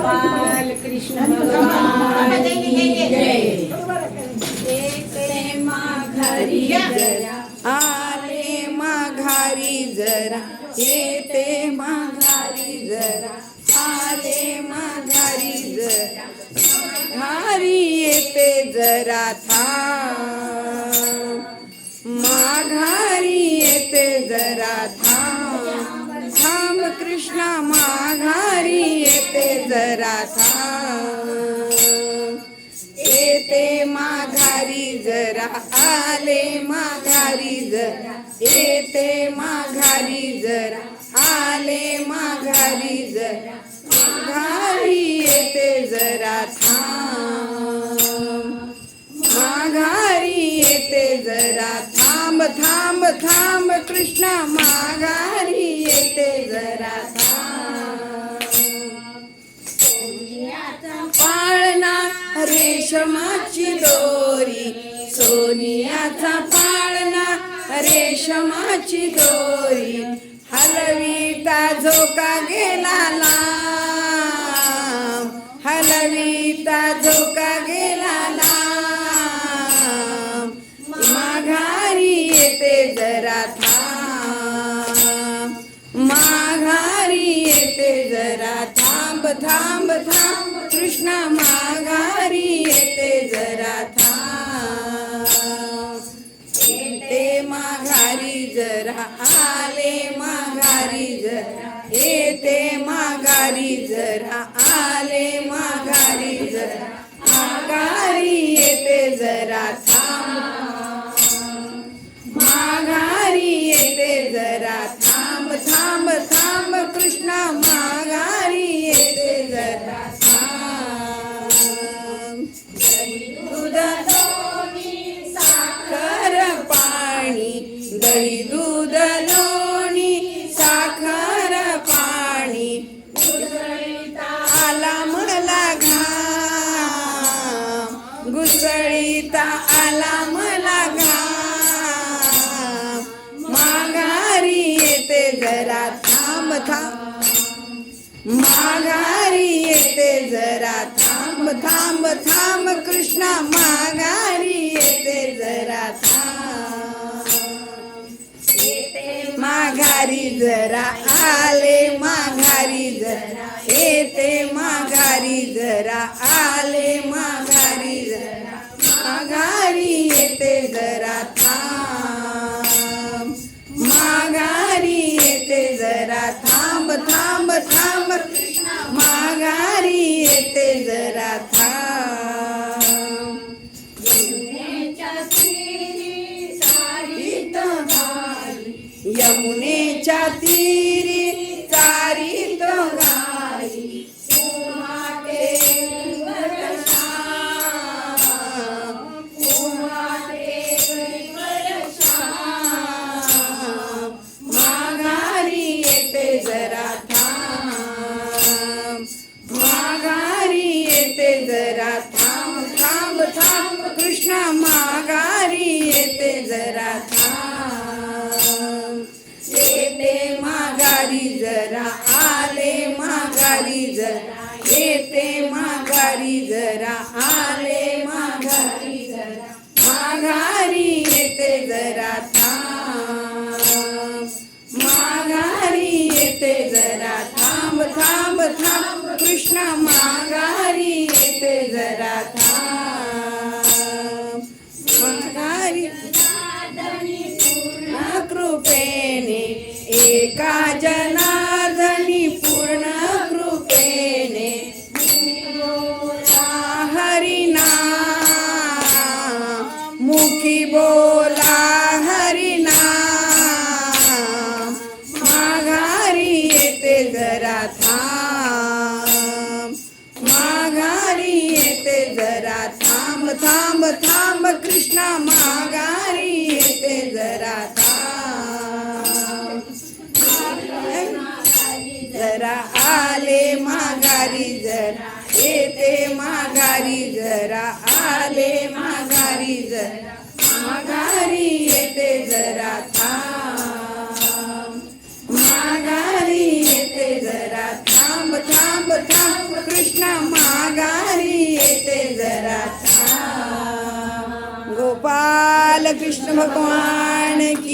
गोपाल कृष्ण भगवान माघारी जरा आले माघारी जरा येते माघारी जरा आले माघारी जरा माघारी येते जरा थांब माघारी येते जरा थांब थांब कृष्णा माघारी येते माघारी जरा आले माघारी जरा. येते माघारी जरा आले माघारी जरा. माघारी येते जरा थांब. माघारी येते जरा थांब थांब थांब. कृष्णा माघारी येते जरा थांब. रेशमाची दोरी सोनियाचा पाळणा. रेशमाची दोरी हलवीता झोका गेला लांब. हलवीता झोका गेला लांब. माघारी येते जरा थांब. माघारी येते जरा थांब थांब थांब कृष्णा माघारी येते जरा थांब. येते माघारी जरा आले माघारी जरा. येते माघारी जरा आले माघारी जरा. माघारी येते जरा थांब. माघारी येते जरा थांब थांब. आला मला घाम. आला मला घाम. माघारी येते जरा थांब थांब. माघारी येते जरा थांब थांब थांब. कृष्णा माघारी येते जरा थांब. माघारी जरा आले माघारी जरा येते. जरा आले माघारी जरा माघारी येते जरा था थांब कृष्ण कृष्णा माघारी येते जरा थांब. येते माघारी जरा आले माघारी जरा. येते माघारी जरा आले माघारी जरा. माघारी येते जरा थांब. माघारी येते जरा थांब थांब थांब कृष्णा माघारी जनार्दनी पूर्ण कृपेने हरिना मुखी बोला हरिना माघारी येते जरा थांब माघारी येते जरा थांब थांब थांब आली जरा माघारी येते जरा थांब. माघारी येते जरा थांब थांब थांब. कृष्णा माघारी येते जरा थांब. गोपाल कृष्ण भगवान की